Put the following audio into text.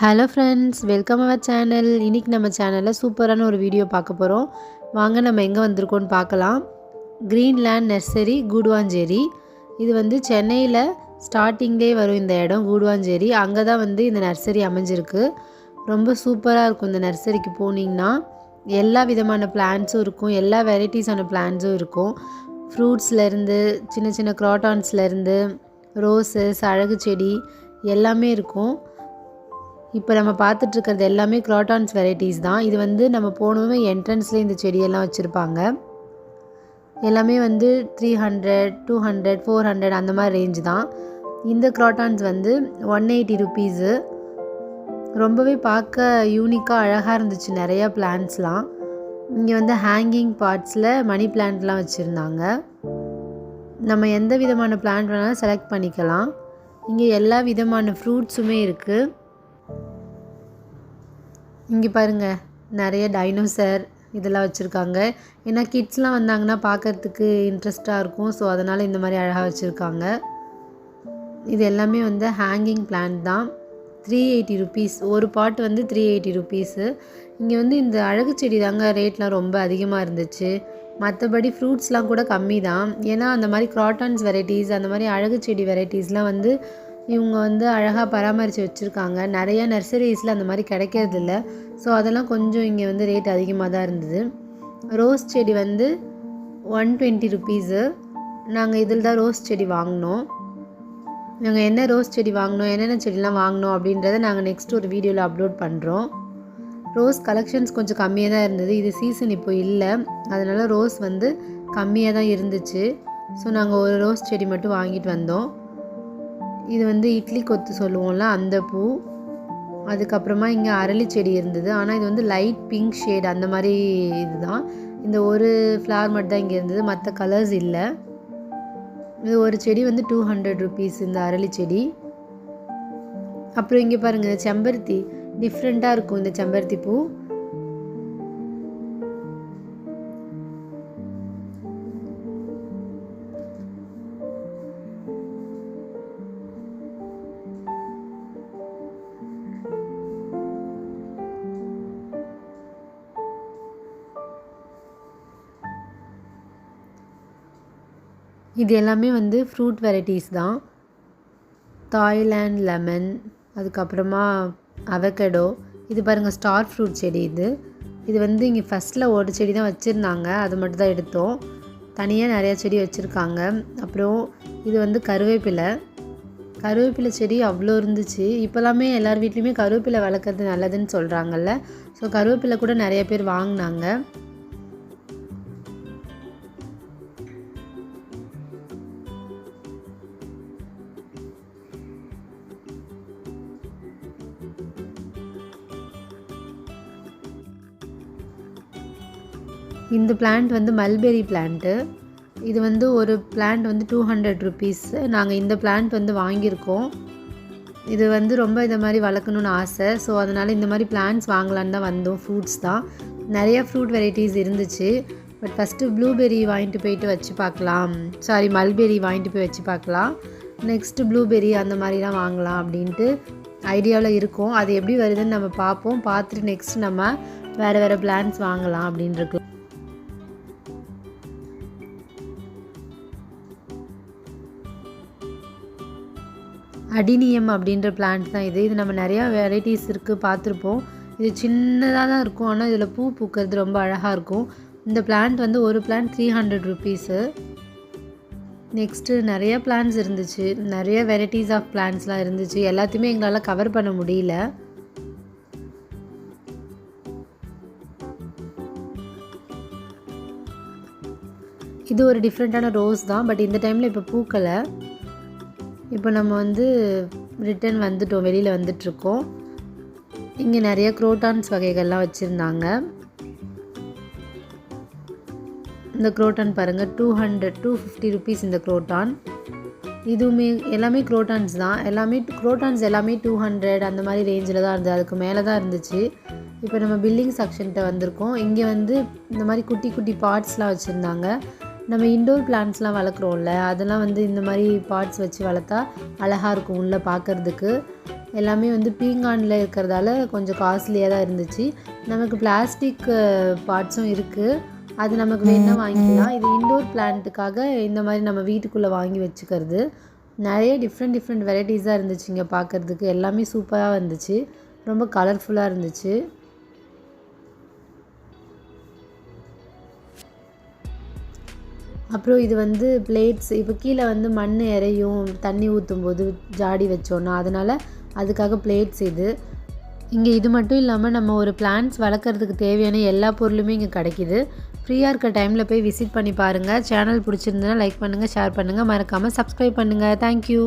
Hello friends welcome our channel இன்றைக்கி நம்ம சேனலில் சூப்பரான ஒரு வீடியோ பார்க்க போகிறோம் வாங்க நம்ம எங்கே வந்திருக்கோம்னு பார்க்கலாம். க்ரீன்லேண்ட் நர்சரி கூடுவாஞ்சேரி இது வந்து சென்னையில் ஸ்டார்டிங்லேயே வரும் இந்த இடம் கூடுவாஞ்சேரி அங்கே தான் வந்து இந்த நர்சரி அமைஞ்சிருக்கு. ரொம்ப சூப்பராக இருக்கும் இந்த நர்சரிக்கு போனீங்கன்னா. எல்லா விதமான பிளான்ட்ஸும் இருக்கும். எல்லா வெரைட்டிஸான பிளான்ட்ஸும் இருக்கும். ஃப்ரூட்ஸ்லேருந்து சின்ன சின்ன க்ராட்டான்ஸ்லேருந்து ரோசஸ் அழகு செடி எல்லாமே இருக்கும். இப்போ நம்ம பார்த்துட்ருக்கிறது எல்லாமே க்ராட்டான்ஸ் வெரைட்டிஸ் தான். இது வந்து நம்ம போனோமே என்ட்ரன்ஸ்லேயே இந்த செடியெல்லாம் வச்சுருப்பாங்க. எல்லாமே வந்து three hundred two hundred four hundred அந்த மாதிரி ரேஞ்ச் தான். இந்த க்ராட்டான்ஸ் வந்து ஒன் எயிட்டி ருபீஸு ரொம்பவே பார்க்க யூனிக்காக அழகாக இருந்துச்சு நிறையா பிளான்ட்ஸ்லாம் இங்கே வந்து ஹேங்கிங் பார்ட்ஸில் மணி பிளான்ட்லாம் வச்சுருந்தாங்க. நம்ம எந்த விதமான பிளான்ட் வேணாலும் செலக்ட் பண்ணிக்கலாம். இங்கே எல்லா விதமான ஃப்ரூட்ஸுமே இருக்குது இங்கே பாருங்கள் நிறைய டைனோசர் இதெல்லாம் வச்சுருக்காங்க. ஏன்னா கிட்ஸ்லாம் வந்தாங்கன்னா பார்க்கறதுக்கு இன்ட்ரெஸ்ட்டாக இருக்கும். ஸோ அதனால் இந்த மாதிரி அழகாக வச்சுருக்காங்க. இது எல்லாமே வந்து ஹேங்கிங் பிளான்ட் தான். த்ரீ எயிட்டி ருபீஸ் ஒரு பாட் வந்து த்ரீ எயிட்டி ருபீஸு இங்கே வந்து இந்த அழகு செடி தாங்க ரேட்லாம் ரொம்ப அதிகமாக இருந்துச்சு. மற்றபடி ஃப்ரூட்ஸ்லாம் கூட கம்மி தான் ஏன்னா அந்த மாதிரி க்ராட்டான்ஸ் வெரைட்டிஸ் அந்த மாதிரி அழகு செடி வெரைட்டிஸ்லாம் வந்து இவங்க வந்து அழகாக பராமரித்து வச்சுருக்காங்க. நிறையா நர்சரிஸில் அந்த மாதிரி கிடைக்கிறதில்ல. ஸோ அதெல்லாம் கொஞ்சம் இங்கே வந்து ரேட் அதிகமாக தான் இருந்தது. ரோஸ் செடி வந்து ஒன் டுவெண்ட்டி ருபீஸு நாங்கள் இதில் தான் ரோஸ் செடி வாங்கினோம். நாங்கள் என்ன ரோஸ் செடி வாங்கினோம் என்னென்ன செடிலாம் வாங்கினோம் அப்படின்றத நாங்கள் நெக்ஸ்ட் ஒரு வீடியோவில் அப்லோட் பண்ணுறோம் ரோஸ் கலெக்ஷன்ஸ் கொஞ்சம் கம்மியாக தான் இருந்தது. இது சீசன் இப்போ இல்லை. அதனால் ரோஸ் வந்து கம்மியாக தான் இருந்துச்சு. ஸோ நாங்கள் ஒரு ரோஸ் செடி மட்டும் வாங்கிட்டு வந்தோம். இது வந்து இட்லி கொத்து சொல்லுவோம்ல அந்த பூ. அதுக்கப்புறமா இங்கே அரளி செடி இருந்தது. ஆனால் இது வந்து லைட் பிங்க் ஷேட் அந்த மாதிரி இதுதான். இந்த ஒரு ஃப்ளவர் மட்டும் தான் இங்கே இருந்தது. மற்ற கலர்ஸ் இல்லை. இது ஒரு செடி வந்து டூ ஹண்ட்ரட் ருபீஸ் இந்த அரளி செடி. அப்புறம் இங்கே பாருங்கள் செம்பருத்தி. டிஃப்ரெண்ட்டாக இருக்கும் இந்த செம்பருத்தி பூ. இது எல்லாமே வந்து ஃப்ரூட் வெரைட்டிஸ் தான். தாய்லாண்ட் லெமன் அதுக்கப்புறமா அவகடோ. இது பாருங்கள் ஸ்டார் ஃப்ரூட் செடி இது. இது வந்து இங்கே ஃபஸ்ட்டில் ஒரு செடி தான் வச்சுருந்தாங்க. அது மட்டும் தான் எடுத்தோம். தனியாக நிறையா செடி வச்சுருக்காங்க. அப்புறம் இது வந்து கருவேப்பிலை. கருவேப்பிலை செடி அவ்வளோ இருந்துச்சு. இப்போல்லாமே எல்லார் வீட்லேயுமே கருவேப்பிலை வளர்க்குறது நல்லதுன்னு சொல்கிறாங்கல்ல ஸோ கருவேப்பிலை கூட நிறைய பேர் வாங்கினாங்க. இந்த பிளான்ட் வந்து மல்பெரி பிளான்ட்டு இது வந்து ஒரு பிளான்ட் வந்து டூ ஹண்ட்ரட் ருபீஸு நாங்கள் இந்த பிளான்ட் வந்து வாங்கியிருக்கோம். இது வந்து ரொம்ப இந்த மாதிரி வளர்க்கணுன்னு ஆசை. ஸோ அதனால் இந்த மாதிரி பிளான்ட்ஸ் வாங்கலான்னு தான் வந்தோம் ஃப்ரூட்ஸ் தான். நிறைய ஃப்ரூட் வெரைட்டிஸ் இருந்துச்சு. பட் ஃபஸ்ட்டு ப்ளூபெர்ரி வாங்கிட்டு போயிட்டு வச்சு பார்க்கலாம். சாரி மல்பெரி வாங்கிட்டு போய் வச்சு பார்க்கலாம். நெக்ஸ்ட்டு ப்ளூபெர்ரி அந்த மாதிரிலாம் வாங்கலாம் அப்படின்ட்டு ஐடியாவில் இருக்கும். அது எப்படி வருதுன்னு நம்ம பார்ப்போம். பார்த்துட்டு நெக்ஸ்ட் நம்ம வேறு வேறு பிளான்ஸ் வாங்கலாம் அப்படின்ட்டு அடினியம் அப்படின்ற பிளான்ட் தான் இது. இது நம்ம நிறையா வெரைட்டிஸ் இருக்குது பார்த்துருப்போம். இது சின்னதாக தான் இருக்கும் ஆனால் இதில் பூ பூக்கிறது ரொம்ப அழகாக இருக்கும். இந்த பிளான்ட் வந்து ஒரு plant three hundred rupees next நிறைய பிளான்ஸ் இருந்துச்சு. நிறைய வெரைட்டிஸ் ஆஃப் பிளான்ஸ்லாம் இருந்துச்சு. எல்லாத்தையுமே எங்களால் கவர் பண்ண முடியல. இது ஒரு டிஃப்ரெண்ட்டான ரோஸ் தான் பட் இந்த டைமில் இப்போ பூக்கலை. இப்போ நம்ம வந்து ரிட்டன் வந்துட்டோம் வெளியில் வந்துட்ருக்கோம் இங்கே நிறைய குரோட்டான்ஸ் வகைகள்லாம் வச்சுருந்தாங்க. இந்த குரோட்டான் பாருங்கள் two hundred two fifty rupees இந்த குரோட்டான் இதுவுமே எல்லாமே குரோட்டான்ஸ் தான். எல்லாமே குரோட்டான்ஸ் எல்லாமே டூ ஹண்ட்ரட் அந்த மாதிரி ரேஞ்சில் தான் இருந்தது. அதுக்கு மேலே தான் இருந்துச்சு. இப்போ நம்ம பில்லிங் செக்ஷன்கிட்ட வந்திருக்கோம். இங்கே வந்து இந்த மாதிரி குட்டி குட்டி பார்ட்ஸ்லாம் வச்சுருந்தாங்க. நம்ம இண்டோர் பிளான்ட்ஸ்லாம் வளர்க்குறோம்ல அதெல்லாம் வந்து இந்த மாதிரி பாட்ஸ் வச்சு வளர்த்தா அழகாக இருக்கும் உள்ளே பார்க்குறதுக்கு எல்லாமே வந்து பீங்கானில் இருக்கிறதால கொஞ்சம் காஸ்ட்லியாக தான் இருந்துச்சு. நமக்கு பிளாஸ்டிக் பாட்ஸும் இருக்குது அது நமக்கு வேணா வாங்கிக்கலாம். இது இண்டோர் பிளான்ட்டுக்காக இந்த மாதிரி நம்ம வீட்டுக்குள்ளே வாங்கி வச்சுக்கிறது. நிறைய டிஃப்ரெண்ட் டிஃப்ரெண்ட் வெரைட்டிஸாக இருந்துச்சுங்க பார்க்குறதுக்கு எல்லாமே சூப்பராக இருந்துச்சு ரொம்ப கலர்ஃபுல்லாக இருந்துச்சு. அப்புறம் இது வந்து பிளேட்ஸ் இப்போ கீழே வந்து மண் இறையும் தண்ணி ஊற்றும் போது ஜாடி வச்சோன்னா அதனால் அதுக்காக பிளேட்ஸ் இது. இங்கே இது மட்டும் இல்லாமல் நம்ம ஒரு பிளான்ட்ஸ் வளர்க்குறதுக்கு தேவையான எல்லா பொருளுமே இங்கே கிடைக்கிது. ஃப்ரீயாக இருக்க டைமில் போய் விசிட் பண்ணி பாருங்கள் சேனல் பிடிச்சிருந்ததுன்னா லைக் பண்ணுங்கள் ஷேர் பண்ணுங்கள் மறக்காமல் சப்ஸ்கிரைப் பண்ணுங்கள் தேங்க்யூ